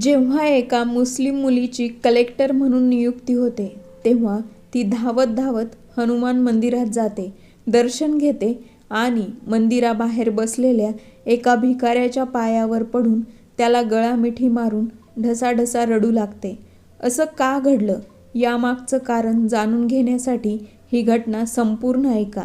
जेव्हा एका मुस्लिम मुलीची कलेक्टर म्हणून नियुक्ती होते तेव्हा ती धावत धावत हनुमान मंदिरात जाते दर्शन घेते आणि मंदिराबाहेर बसलेल्या एका भिकाऱ्याच्या पायावर पडून त्याला गळामिठी मारून ढसाढसा रडू लागते. असं का घडलं? यामागचं कारण जाणून घेण्यासाठी ही घटना संपूर्ण ऐका.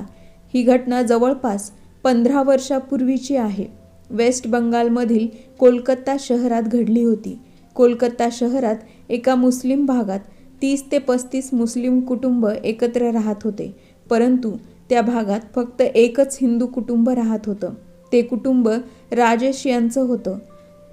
ही घटना जवळपास पंधरा वर्षापूर्वीची आहे. वेस्ट बंगालमधील कोलकाता शहरात घडली होती. कोलकाता शहरात एका मुस्लिम भागात तीस ते पस्तीस मुस्लिम कुटुंब एकत्र राहत होते. परंतु त्या भागात फक्त एकच हिंदू कुटुंब राहत होतं. ते कुटुंब राजेश यांचं होतं.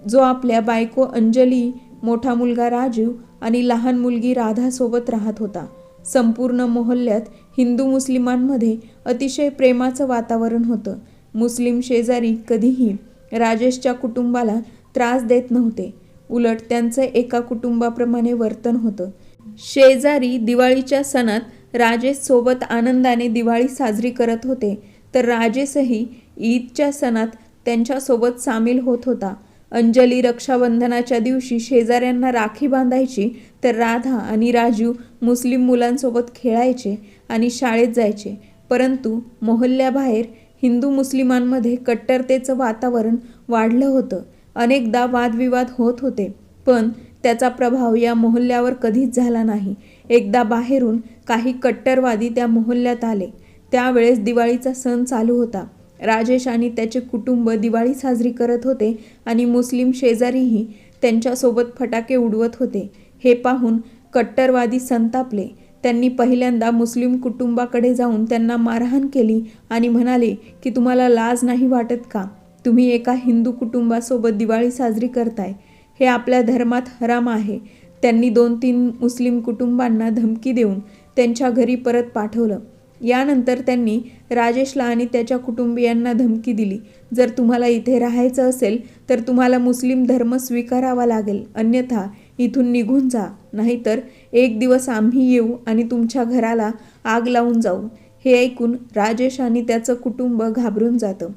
जो आपल्या बायको अंजली मोठा मुलगा राजीव आणि लहान मुलगी राधासोबत राहत होता. संपूर्ण मोहल्ल्यात हिंदू मुस्लिमांमध्ये अतिशय प्रेमाचं वातावरण होतं. मुस्लिम शेजारी कधीही राजेशच्या कुटुंबाला त्रास देत नव्हते. उलट त्यांचं एका कुटुंबाप्रमाणे वर्तन होतं. शेजारी दिवाळीच्या सणात राजेश सोबत आनंदाने दिवाळी साजरी करत होते. तर राजेशही ईदच्या सणात त्यांच्यासोबत सामील होत होता. अंजली रक्षाबंधनाच्या दिवशी शेजाऱ्यांना राखी बांधायची तर राधा आणि राजू मुस्लिम मुलांसोबत खेळायचे आणि शाळेत जायचे. परंतु मोहल्ल्याबाहेर हिंदू मुस्लिमांमध्ये कट्टरतेचं वातावरण वाढलं होतं. अनेकदा वादविवाद होत होते पण त्याचा प्रभाव या मोहल्ल्यावर कधीच झाला नाही. एकदा बाहेरून काही कट्टरवादी त्या मोहल्ल्यात आले. त्यावेळेस दिवाळीचा सण चालू होता. राजेश आणि त्याचे कुटुंब दिवाळी साजरी करत होते आणि मुस्लिम शेजारीही त्यांच्यासोबत फटाके उडवत होते. हे पाहून कट्टरवादी संतापले. त्यांनी पहिल्यांदा मुस्लिम कुटुंबाकडे जाऊन त्यांना मारहाण केली आणि म्हणाले की तुम्हाला लाज नाही वाटत का? तुम्ही एका हिंदू कुटुंबासोबत दिवाळी साजरी करताय. हे आपल्या धर्मात हराम आहे. त्यांनी दोन तीन मुस्लिम कुटुंबांना धमकी देऊन त्यांच्या घरी परत पाठवलं. यानंतर त्यांनी राजेशला आणि त्याच्या कुटुंबियांना धमकी दिली. जर तुम्हाला इथे राहायचं असेल तर तुम्हाला मुस्लिम धर्म स्वीकारावा लागेल. अन्यथा इथून निघून जा. नाहीतर एक दिवस आम्ही येऊ आणि तुमच्या घराला आग लावून जाऊ. हे ऐकून राजेश आणि त्याचं कुटुंब घाबरून जातं.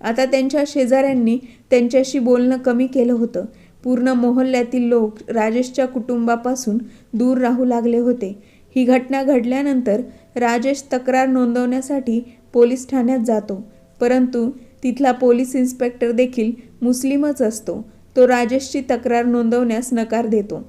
आता त्यांच्या शेजाऱ्यांनी त्यांच्याशी बोलणं कमी केलं होतं. पूर्ण मोहल्ल्यातील लोक राजेशच्या कुटुंबापासून दूर राहू लागले होते. ही घटना घडल्यानंतर राजेश तक्रार नोंदवण्यासाठी पोलीस ठाण्यात जातो. परंतु तिथला पोलीस इन्स्पेक्टर देखील मुस्लिमच असतो. तो राजेशची तक्रार नोंदवण्यास नकार देतो.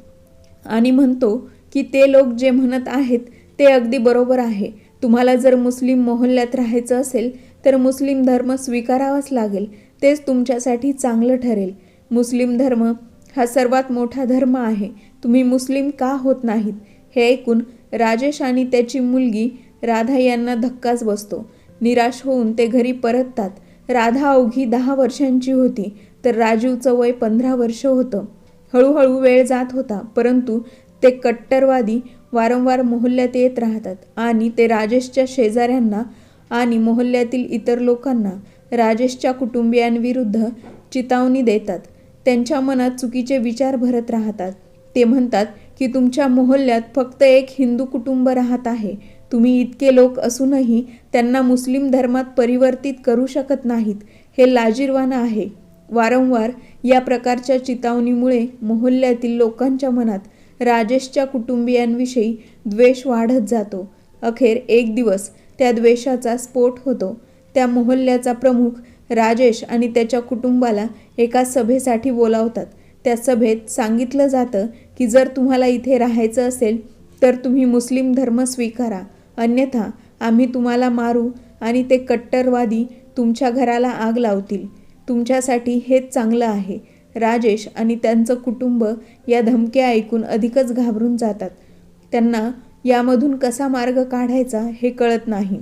आणि म्हणतो की ते लोक जे म्हणत आहेत ते अगदी बरोबर आहे. तुम्हाला जर मुस्लिम मोहल्ल्यात राहायचं असेल तर मुस्लिम धर्म स्वीकारावाच लागेल. तेच तुमच्यासाठी चांगलं ठरेल. मुस्लिम धर्म हा सर्वात मोठा धर्म आहे. तुम्ही मुस्लिम का होत नाहीत? हे ऐकून राजेश आणि त्याची मुलगी राधा यांना धक्काच बसतो. निराश होऊन ते घरी परततात. राधा अवघी दहा वर्षांची होती. तर राजीवचं वय पंधरा वर्ष होतं. हळूहळू वेळ जात होता परंतु ते कट्टरवादी वारंवार मोहल्ल्यात येत राहतात आणि ते राजेशच्या शेजाऱ्यांना आणि मोहल्ल्यातील इतर लोकांना राजेशच्या कुटुंबियांविरुद्ध चितावणी देतात. त्यांच्या मनात चुकीचे विचार भरत राहतात. ते म्हणतात की तुमच्या मोहल्ल्यात फक्त एक हिंदू कुटुंब राहत आहे. तुम्ही इतके लोक असूनही त्यांना मुस्लिम धर्मात परिवर्तित करू शकत नाहीत. हे लाजीरवाणं आहे. वारंवार या प्रकारच्या चितावणीमुळे मोहल्ल्यातील लोकांच्या मनात राजेशच्या कुटुंबियांविषयी द्वेष वाढत जातो. अखेर एक दिवस त्या द्वेषाचा स्फोट होतो. त्या मोहल्ल्याचा प्रमुख राजेश आणि त्याच्या कुटुंबाला एका सभेसाठी बोलावतात. त्या सभेत सांगितलं जातं की जर तुम्हाला इथे राहायचं असेल तर तुम्ही मुस्लिम धर्म स्वीकारा. अन्यथा आम्ही तुम्हाला मारू आणि ते कट्टरवादी तुमच्या घराला आग लावतील. तुमच्यासाठी हेच चांगलं आहे. राजेश आणि त्यांचं कुटुंब या धमक्या ऐकून अधिकच घाबरून जातात. त्यांना यामधून कसा मार्ग काढायचा हे कळत नाही.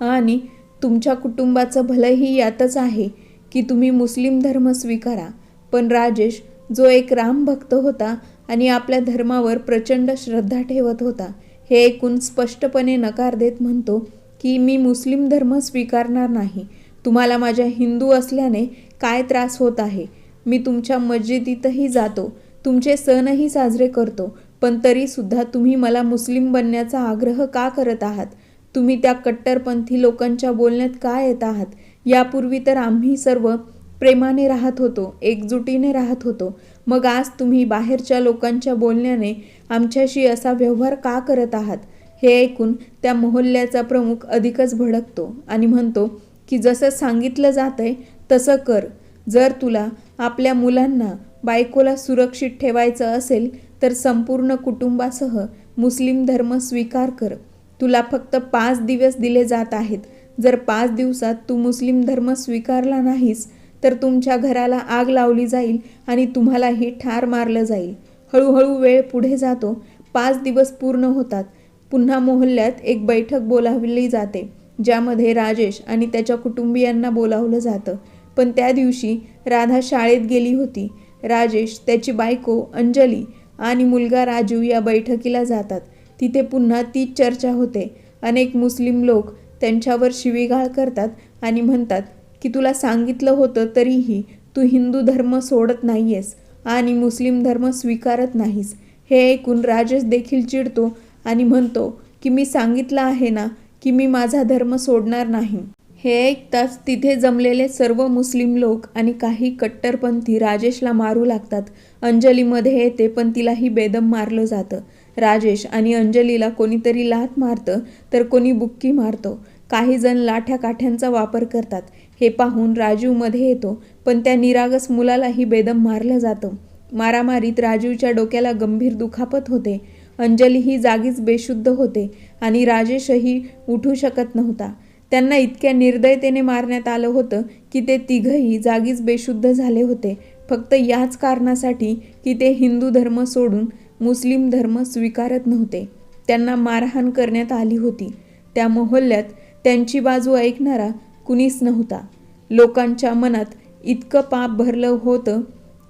आणि तुमच्या कुटुंबाचं भलंही यातच आहे की तुम्ही मुस्लिम धर्म स्वीकारा. पण राजेश जो एक रामभक्त होता आणि आपल्या धर्मावर प्रचंड श्रद्धा ठेवत होता हे ऐकून स्पष्टपणे नकार देत म्हणतो की मी मुस्लिम धर्म स्वीकारणार नाही. तुम्हाला माझ्या हिंदू असल्याने काय त्रास होत आहे? मी तुमच्या मस्जिदीतही जातो तुमचे सणही साजरे करतो पण तरीसुद्धा तुम्ही मला मुस्लिम बनण्याचा आग्रह का करत आहात? तुम्ही त्या कट्टरपंथी लोकांच्या बोलण्यात का येत आहात? यापूर्वी तर आम्ही सर्व प्रेमाने राहत होतो एकजुटीने राहत होतो. मग आज तुम्ही बाहेरच्या लोकांच्या बोलण्याने आमच्याशी असा व्यवहार का करत आहात? हे ऐकून त्या मोहल्ल्याचा प्रमुख अधिकच भडकतो आणि म्हणतो की जसं सांगितलं जातंय तसं कर. जर तुला आपल्या मुलांना बायकोला सुरक्षित ठेवायचं असेल तर संपूर्ण कुटुंबासह मुस्लिम धर्म स्वीकार कर. तुला फक्त पाच दिवस दिले जात आहेत. जर पाच दिवसात तू मुस्लिम धर्म स्वीकारला नाहीस तर तुमच्या घराला आग लावली जाईल आणि तुम्हालाही ठार मारलं जाईल. हळूहळू वेळ पुढे जातो. पाच दिवस पूर्ण होतात. पुन्हा मोहल्ल्यात एक बैठक बोलावली जाते. ज्यामध्ये राजेश आणि त्याच्या कुटुंबियांना बोलावलं जातं. पण त्या दिवशी राधा शाळेत गेली होती. राजेश त्याची बायको अंजली आणि मुलगा राजू या बैठकीला जातात. तिथे पुन्हा तीच चर्चा होते. अनेक मुस्लिम लोक त्यांच्यावर शिवीगाळ करतात आणि म्हणतात की तुला सांगितलं होतं तरीही तू हिंदू धर्म सोडत नाहीयेस आणि मुस्लिम धर्म स्वीकारत नाहीस. हे ऐकून राजेश देखील चिडतो आणि म्हणतो की मी सांगितलं आहे ना की मी माझा धर्म सोडणार नाही. हे ऐकताच तिथे जमलेले सर्व मुस्लिम लोक आणि काही कट्टरपंथी राजेशला मारू लागतात. अंजलीमध्ये येते पण तिलाही बेदम मारलं जातं. राजेश आणि अंजलीला कोणीतरी लाथ मारतं तर कोणी बुक्की मारतो. काही जण लाठ्या काठ्यांचा वापर करतात. हे पाहून राजीवमध्ये येतो पण त्या निरागस मुलालाही बेदम मारलं जातं. मारामारीत राजीवच्या डोक्याला गंभीर दुखापत होते. अंजली ही जागीच बेशुद्ध होते आणि राजेशही उठू शकत नव्हता. त्यांना इतक्या निर्दयतेने मारण्यात आलं होतं की ते तिघही जागीच बेशुद्ध झाले होते. फक्त याच कारणासाठी की ते हिंदू धर्म सोडून मुस्लिम धर्म स्वीकारत नव्हते. त्यांना मारहाण करण्यात आली होती. त्या मोहल्ल्यात त्यांची बाजू ऐकणारा कुणीच नव्हता. लोकांच्या मनात इतकं पाप भरलं होतं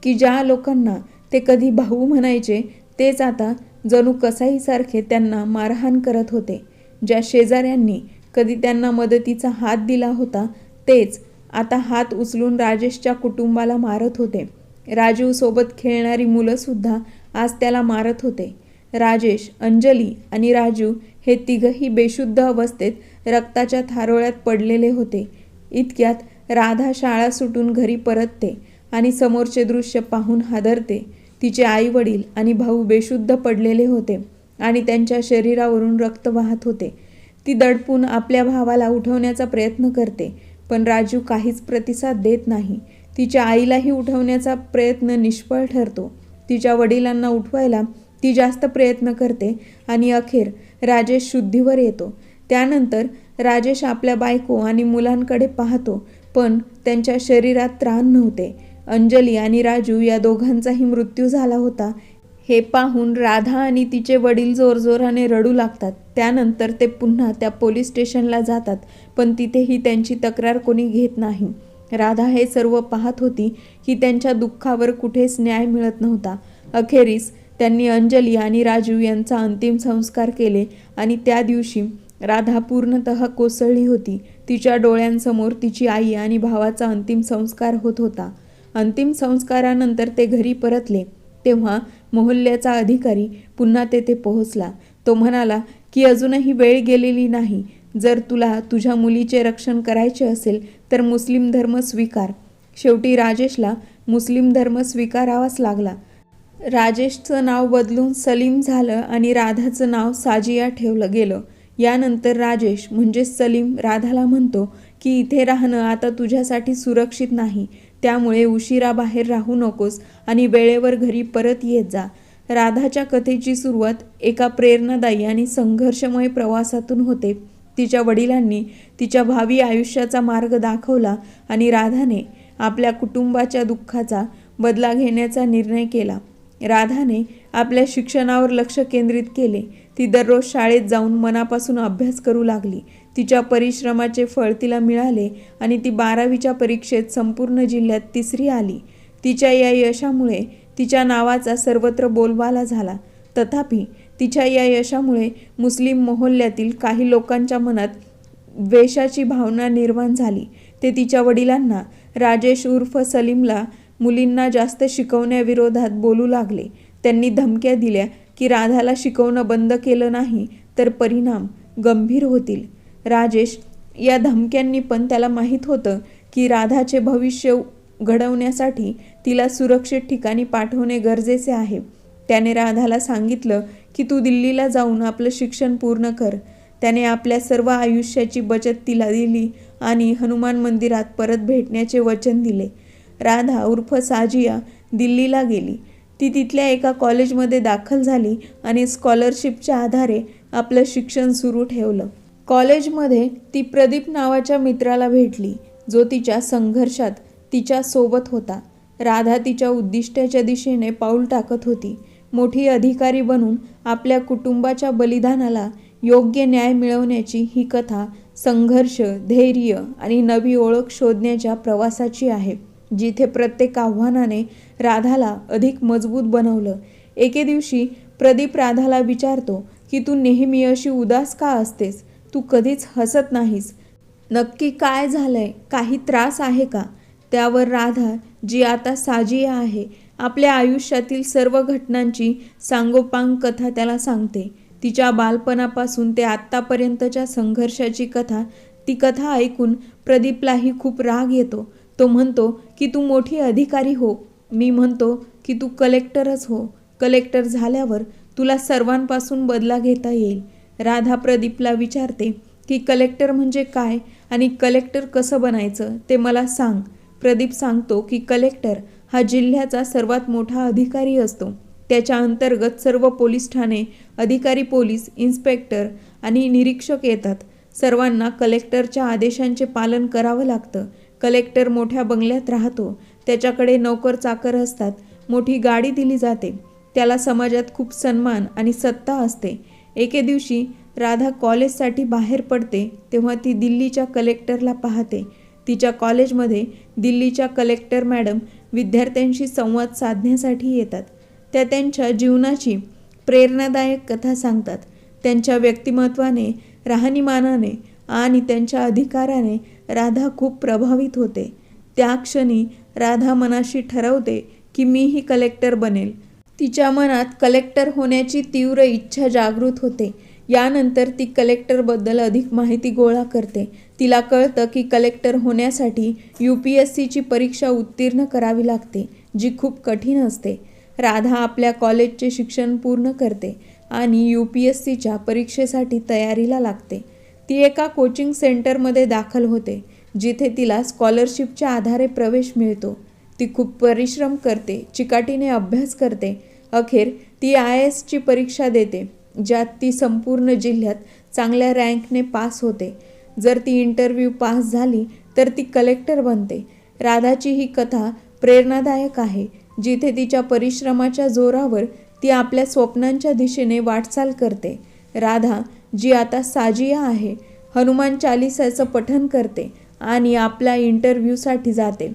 की ज्या लोकांना ते कधी भाऊ म्हणायचे तेच आता जणू कसाईसारखे त्यांना मारहाण करत होते. ज्या शेजाऱ्यांनी कधी त्यांना मदतीचा हात दिला होता तेच आता हात उचलून राजेशच्या कुटुंबाला मारत होते. राजीवसोबत खेळणारी मुलंसुद्धा आज त्याला मारत होते. राजेश अंजली आणि राजू हे तिघही बेशुद्ध अवस्थेत रक्ताच्या थारोळ्यात पडलेले होते. इतक्यात राधा शाळा सुटून घरी परतते आणि समोरचे दृश्य पाहून हादरते. तिचे आई वडील आणि भाऊ बेशुद्ध पडलेले होते आणि त्यांच्या शरीरावरून रक्त वाहत होते. ती दडपून आपल्या भावाला उठवण्याचा प्रयत्न करते पण राजू काहीच प्रतिसाद देत नाही. तिच्या आईलाही उठवण्याचा प्रयत्न निष्फळ ठरतो. तिच्या वडिलांना उठवायला ती जास्त प्रयत्न करते आणि अखेर राजेश शुद्धीवर येतो. त्यानंतर राजेश आपल्या बायको आणि मुलांकडे पाहतो पण त्यांच्या शरीरात त्राण नव्हते. अंजली आणि राजू या दोघांचाही मृत्यू झाला होता. हे पाहून राधा आणि तिचे वडील जोरजोराने रडू लागतात. त्यानंतर ते पुन्हा त्या पोलीस स्टेशनला जातात पण तिथेही त्यांची तक्रार कोणी घेत नाही. राधा हे सर्व पाहत होती की त्यांच्या दुःखावर कुठेच न्याय मिळत नव्हता. अखेरीस त्यांनी अंजली आणि राजू यांचा अंतिम संस्कार केले आणि त्या दिवशी राधा पूर्णतः कोसळली होती. तिच्या डोळ्यांसमोर तिची आई आणि भावाचा अंतिम संस्कार होत होता. अंतिम संस्कारानंतर ते घरी परतले तेव्हा मोहल्ल्याचा अधिकारी पुन्हा तेथे पोहोचला. तो म्हणाला की अजूनही वेळ गेलेली नाही. जर तुला तुझ्या मुलीचे रक्षण करायचे असेल तर मुस्लिम धर्म स्वीकार. शेवटी राजेशला मुस्लिम धर्म स्वीकारावाच लागला. राजेशचं नाव बदलून सलीम झालं आणि राधाचं नाव साजिया ठेवलं गेलं. यानंतर राजेश म्हणजे सलीम राधाला म्हणतो की इथे राहणं आता तुझ्यासाठी सुरक्षित नाही. त्यामुळे उशिरा बाहेर राहू नकोस आणि वेळेवर घरी परत येत जा. राधाच्या कथेची सुरुवात एका प्रेरणादायी आणि संघर्षमय प्रवासातून होते. तिच्या वडिलांनी तिच्या भावी आयुष्याचा मार्ग दाखवला आणि राधाने आपल्या कुटुंबाच्या दुःखाचा बदला घेण्याचा निर्णय केला. राधाने आपल्या शिक्षणावर लक्ष केंद्रित केले. ती दररोज शाळेत जाऊन मनापासून अभ्यास करू लागली. तिच्या परिश्रमाचे फळ तिला मिळाले आणि ती बारावीच्या परीक्षेत संपूर्ण जिल्ह्यात तिसरी आली. तिच्या या यशामुळे तिच्या नावाचा सर्वत्र बोलबाला झाला. तथापि तिच्या या यशामुळे मुस्लिम मोहल्ल्यातील काही लोकांच्या मनात द्वेषाची भावना निर्माण झाली. ते तिच्या वडिलांना राजेश उर्फ सलीमला मुलींना जास्त शिकवण्याविरोधात बोलू लागले. त्यांनी धमक्या दिल्या की राधाला शिकवणं बंद केलं नाही तर परिणाम गंभीर होतील. राजेश या धमक्यांनी पण त्याला माहीत होतं की राधाचे भविष्य घडवण्यासाठी तिला सुरक्षित ठिकाणी पाठवणे गरजेचे आहे. त्याने राधाला सांगितलं की तू दिल्लीला जाऊन आपलं शिक्षण पूर्ण कर. त्याने आपल्या सर्व आयुष्याची बचत तिला दिली आणि हनुमान मंदिरात परत भेटण्याचे वचन दिले. राधा उर्फ साजिया दिल्लीला गेली. ती तिथल्या एका कॉलेजमध्ये दाखल झाली आणि स्कॉलरशिपच्या आधारे आपलं शिक्षण सुरू ठेवलं. कॉलेजमध्ये ती प्रदीप नावाच्या मित्राला भेटली जो तिच्या संघर्षात तिच्या सोबत होता. राधा तिच्या उद्दिष्टाच्या दिशेने पाऊल टाकत होती. मोठी अधिकारी बनून आपल्या कुटुंबाच्या बलिदानाला योग्य न्याय मिळवण्याची ही कथा संघर्ष धैर्य आणि नवी ओळख शोधण्याच्या प्रवासाची आहे. जिथे प्रत्येक आव्हानाने राधाला अधिक मजबूत बनवलं. एके दिवशी प्रदीप राधाला विचारतो की तू नेहमी अशी उदास का असतेस? तू कधीच हसत नाहीस. नक्की काय झालंय? काही त्रास आहे का? त्यावर राधा जी आता साजिया आहे आपल्या आयुष्यातील सर्व घटनांची सांगोपांग कथा त्याला सांगते. तिच्या बालपणापासून ते आत्तापर्यंतच्या संघर्षाची कथा ती कथा ऐकून प्रदीपलाही खूप राग येतो. तो म्हणतो की तू मोठी अधिकारी हो. मी म्हणतो की तू कलेक्टरच हो. कलेक्टर झाल्यावर तुला सर्वांपासून बदला घेता येईल. राधा प्रदीपला विचारते की कलेक्टर म्हणजे काय आणि कलेक्टर कसं बनायचं ते मला सांग. प्रदीप सांगतो की कलेक्टर हा जिल्ह्याचा सर्वात मोठा अधिकारी असतो. त्याच्या अंतर्गत सर्व पोलीस ठाणे अधिकारी पोलीस इन्स्पेक्टर आणि निरीक्षक येतात. सर्वांना कलेक्टरच्या आदेशांचे पालन करावं लागतं. कलेक्टर मोठ्या बंगल्यात राहतो. त्याच्याकडे नोकर चाकर असतात. मोठी गाडी दिली जाते. त्याला समाजात खूप सन्मान आणि सत्ता असते. एके दिवशी राधा कॉलेजसाठी बाहेर पडते तेव्हा ती दिल्लीच्या कलेक्टरला पाहते. तिच्या कॉलेजमध्ये दिल्लीच्या कलेक्टर मॅडम विद्यार्थ्यांशी संवाद साधण्यासाठी येतात. त्या त्यांच्या जीवनाची प्रेरणादायक कथा सांगतात. त्यांच्या व्यक्तिमत्वाने राहणीमानाने आणि त्यांच्या अधिकाराने राधा खूप प्रभावित होते. त्या क्षणी राधा मनाशी ठरवते की मीही कलेक्टर बनेल. तिच्या मनात कलेक्टर होण्याची तीव्र इच्छा जागृत होते. यानंतर ती कलेक्टरबद्दल अधिक माहिती गोळा करते. तिला कळतं की कलेक्टर होण्यासाठी यू पी एस सीची परीक्षा उत्तीर्ण करावी लागते जी खूप कठीण असते. राधा आपल्या कॉलेजचे शिक्षण पूर्ण करते आणि यू पी एस सीच्या परीक्षेसाठी तयारीला लागते. ती एका कोचिंग सेंटरमध्ये दाखल होते जिथे तिला स्कॉलरशिपच्या आधारे प्रवेश मिळतो. ती खूप परिश्रम करते चिकाटीने अभ्यास करते. अखेर ती आय एसची परीक्षा देते ज्यात ती संपूर्ण जिल्ह्यात चांगल्या रँकने पास होते. जर ती इंटरव्ह्यू पास झाली तर ती कलेक्टर बनते. राधाची ही कथा प्रेरणादायक आहे जिथे तिच्या परिश्रमाच्या जोरावर ती आपल्या स्वप्नांच्या दिशेने वाटचाल करते. राधा जी आता साजिया आहे हनुमान चालिसाचं पठन करते आणि आपल्या इंटरव्ह्यूसाठी जाते.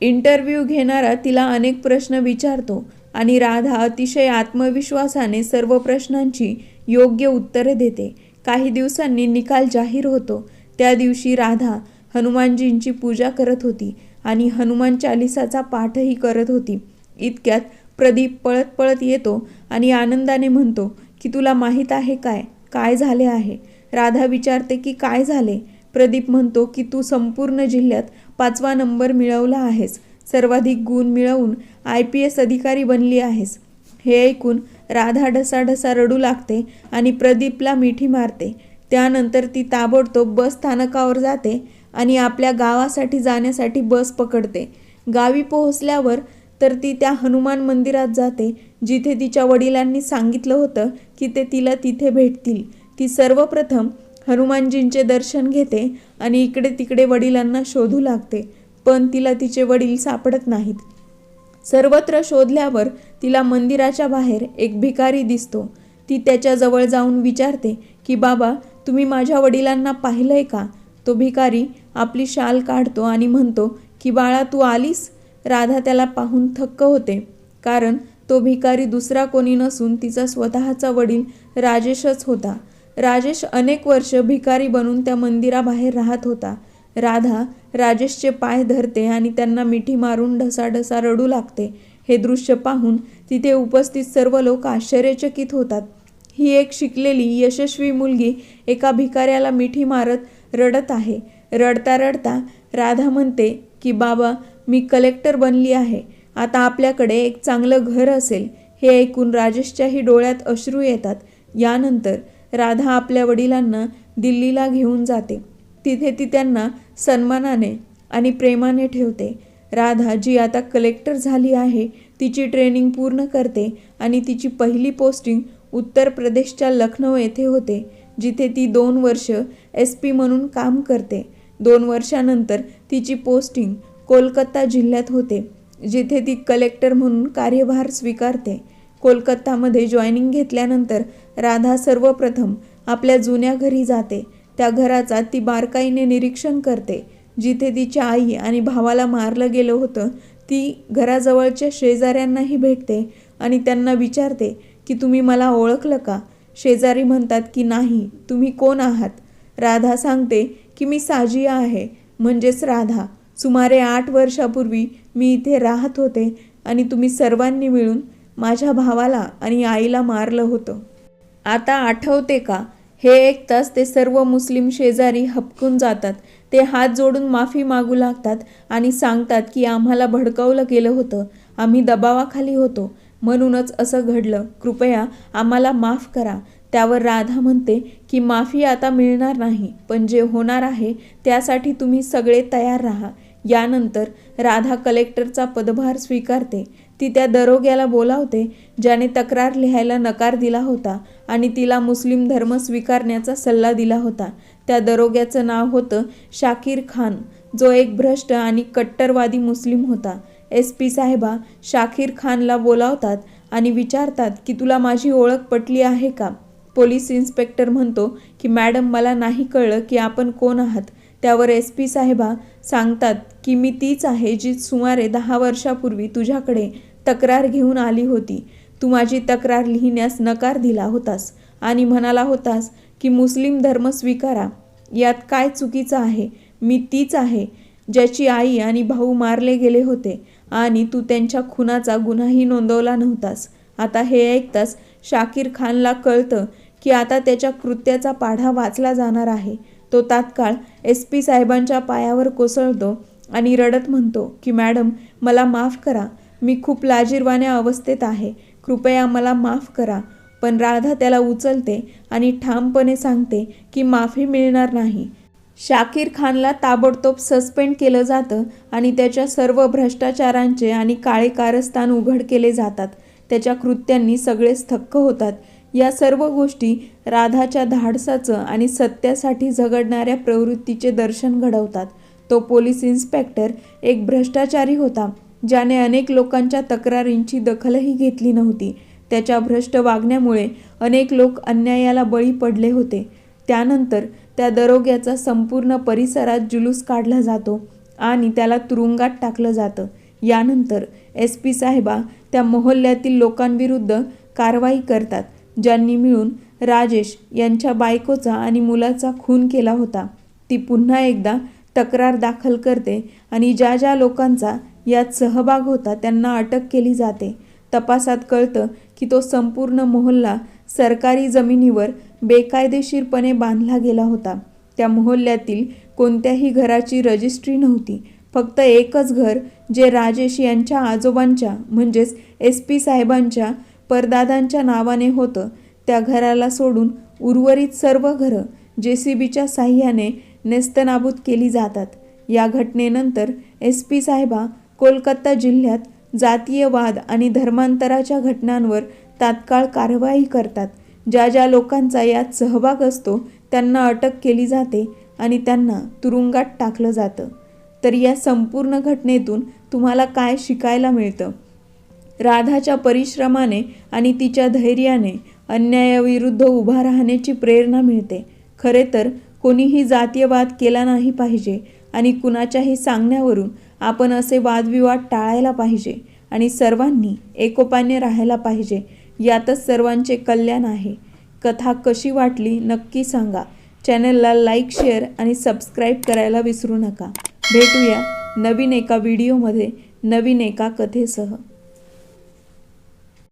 इंटरव्ह्यू घेणारा तिला अनेक प्रश्न विचारतो आणि राधा अतिशय आत्मविश्वासाने सर्व प्रश्नांची योग्य उत्तरे देते. काही दिवसांनी निकाल जाहीर होतो. त्या दिवशी राधा हनुमानजींची पूजा करत होती आणि हनुमान चालिसाचा पाठही करत होती. इतक्यात प्रदीप पळत पळत येतो आणि आनंदाने म्हणतो की तुला माहीत आहे काय? काय झाले आहे? राधा विचारते की काय झाले? प्रदीप म्हणतो की तू संपूर्ण जिल्ह्यात पाचवा नंबर मिळवला आहेस. सर्वाधिक गुण मिळवून आय पी एस अधिकारी बनली आहेस. हे ऐकून राधा ढसाढसा रडू लागते आणि प्रदीपला मिठी मारते. त्यानंतर ती ताबडतोब बस स्थानकावर जाते आणि आपल्या गावासाठी जाण्यासाठी बस पकडते. गावी पोहोचल्यावर तर ती त्या हनुमान मंदिरात जाते जिथे तिच्या वडिलांनी सांगितलं होतं की ते तिला तिथे भेटतील. ती सर्वप्रथम हनुमानजींचे दर्शन घेते आणि इकडे तिकडे वडिलांना शोधू लागते पण तिला तिचे वडील सापडत नाहीत. सर्वत्र शोधल्यावर तिला मंदिराच्या बाहेर एक भिकारी दिसतो. ती त्याच्याजवळ जाऊन विचारते की बाबा तुम्ही माझ्या वडिलांना पाहिलंय का? तो भिकारी आपली शाल काढतो आणि म्हणतो की बाळा तू आलीस? राधा त्याला पाहून थक्क होते कारण तो भिकारी दुसरा कोणी नसून तिचा स्वतःचा वडील राजेशच होता. राजेश अनेक वर्ष भिकारी बनून त्या मंदिराबाहेर राहत होता. राधा राजेशचे पाय धरते आणि त्यांना मिठी मारून ढसाढसा रडू लागते. हे दृश्य पाहून तिथे उपस्थित सर्व लोक आश्चर्यचकित होतात. ही एक शिकलेली यशस्वी मुलगी एका भिकाऱ्याला मिठी मारत रडत आहे. रडता रडता राधा म्हणते की बाबा मी कलेक्टर बनली आहे. आता आपल्याकडे एक चांगलं घर असेल हे ऐकून राजेशच्याही डोळ्यात अश्रू येतात. यानंतर राधा आपल्या वडिलांना दिल्लीला घेऊन जाते. तिथे ती त्यांना सन्मानाने आणि प्रेमाने ठेवते. राधा जी आता कलेक्टर झाली आहे तिची ट्रेनिंग पूर्ण करते आणि तिची पहिली पोस्टिंग उत्तर प्रदेशच्या लखनौ येथे होते जिथे ती दोन वर्ष एस पी म्हणून काम करते. दोन वर्षानंतर तिची पोस्टिंग कोलकाता जिल्ह्यात होते. जिथे ती कलेक्टर म्हणून कार्यभार स्वीकारते कोलकातामध्ये जॉईनिंग घेतल्यानंतर राधा सर्वप्रथम आपल्या जुन्या घरी जाते. त्या घराचा ती बारकाईने निरीक्षण करते. जिथे तिच्या आई आणि भावाला मारलं गेलं होतं ती घराजवळच्या शेजाऱ्यांनाही भेटते आणि त्यांना विचारते की तुम्ही मला ओळखलं का? शेजारी म्हणतात की नाही तुम्ही कोण आहात? राधा सांगते की मी साजिया आहे म्हणजेच राधा. सुमारे आठ वर्षापूर्वी मी इथे राहत होते आणि तुम्ही सर्वांनी मिळून माझ्या भावाला आणि आईला मारलं होतं. आता आठवते का? हे एक तास ते सर्व मुस्लिम शेजारी हपकून जातात. ते हात जोडून माफी मागू लागतात आणि सांगतात की आम्हाला भडकवलं गेलं होतं. आम्ही दबावाखाली होतो. म्हणूनच असं घडलं. कृपया आम्हाला माफ करा. त्यावर राधा म्हणते की माफी आता मिळणार नाही पण जे होणार आहे त्यासाठी तुम्ही सगळे तयार राहा. यानंतर राधा कलेक्टरचा पदभार स्वीकारते. ती त्या दरोग्याला बोलावते ज्याने तक्रार लिहायला नकार दिला होता आणि तिला मुस्लिम धर्म स्वीकारण्याचा सल्ला दिला होता. त्या दरोग्याचं नाव होतं शाकीर खान जो एक भ्रष्ट आणि कट्टरवादी मुस्लिम होता. एस पी साहेबा शाकीर खानला बोलावतात आणि विचारतात की तुला माझी ओळख पटली आहे का? पोलीस इन्स्पेक्टर म्हणतो की मॅडम मला नाही कळलं की आपण कोण आहात. त्यावर एस पी साहेबा सांगतात की मी तीच आहे जी सुमारे दहा वर्षापूर्वी तुझ्याकडे तक्रार घेऊन आली होती. तू माझी तक्रार लिहिण्यास नकार दिला होतास आणि म्हणाला होतास की मुस्लिम धर्म स्वीकारा. यात काय चुकीचं आहे? मी तीच आहे ज्याची आई आणि भाऊ मारले गेले होते आणि तू त्यांच्या खुनाचा गुन्हाही नोंदवला नव्हतास. आता हे ऐकताच शाकीर खानला कळतं की आता त्याच्या कृत्याचा पाढा वाचला जाणार आहे. तो तात्काळ एस पी साहेबांच्या पायावर कोसळतो आणि रडत म्हणतो की मॅडम मला माफ करा. मी खूप लाजीरवाण्या अवस्थेत आहे. कृपया मला माफ करा पण राधा त्याला उचलते आणि ठामपणे सांगते की माफी मिळणार नाही शाकीर खानला ताबडतोब सस्पेंड केलं जातं आणि त्याच्या सर्व भ्रष्टाचारांचे आणि काळे कारस्थान उघड केले जातात. त्याच्या कृत्यांनी सगळेच थक्क होतात. या सर्व गोष्टी राधाच्या धाडसाचं आणि सत्यासाठी झगडणाऱ्या प्रवृत्तीचे दर्शन घडवतात. तो पोलीस इन्स्पेक्टर एक भ्रष्टाचारी होता ज्याने अनेक लोकांच्या तक्रारींची दखलही घेतली नव्हती. त्याच्या भ्रष्ट वागण्यामुळे अनेक लोक अन्यायाला बळी पडले होते. त्यानंतर त्या दरोग्याचा संपूर्ण परिसरात जुलूस काढला जातो आणि त्याला तुरुंगात टाकलं जातं. यानंतर एस पी साहेबा त्या मोहल्ल्यातील लोकांविरुद्ध कारवाई करतात. ज्यांनी मिळून राजेश यांच्या बायकोचा आणि मुलाचा खून केला होता. ती पुन्हा एकदा तक्रार दाखल करते आणि ज्या ज्या लोकांचा यात सहभाग होता त्यांना अटक केली जाते. तपासात कळतं की तो संपूर्ण मोहल्ला सरकारी जमिनीवर बेकायदेशीरपणे बांधला गेला होता. त्या मोहल्ल्यातील कोणत्याही घराची रजिस्ट्री नव्हती. फक्त एकच घर जे राजेश यांच्या आजोबांच्या म्हणजेच एस पी साहेबांच्या परदादांच्या नावाने होतं त्या घराला सोडून उर्वरित सर्व घरं जे सी बीच्या साह्याने नेस्तनाबूत केली जातात. या घटनेनंतर एस पी साहेबा कोलकाता जिल्ह्यात जातीयवाद आणि धर्मांतराच्या घटनांवर तात्काळ कारवाई करतात. ज्या ज्या लोकांचा यात सहभाग असतो त्यांना अटक केली जाते आणि त्यांना तुरुंगात टाकलं जातं. तर या संपूर्ण घटनेतून तुम्हाला काय शिकायला मिळतं? राधाच्या परिश्रमाने आणि तिच्या धैर्याने अन्यायाविरुद्ध उभा राहण्याची प्रेरणा मिळते. खरे तर कोणीही जातीयवाद केला नाही पाहिजे आणि कुणाच्याही सांगण्यावरून आपण असे वादविवाद टाळायला पाहिजे आणि सर्वांनी एकोपाने राहायला पाहिजे यातच सर्वांचे कल्याण आहे. कथा कशी वाटली नक्की सांगा. चॅनलला लाईक शेअर आणि सबस्क्राईब करायला विसरू नका. भेटूया नवीन एका व्हिडिओमध्ये नवीन एका कथेसह.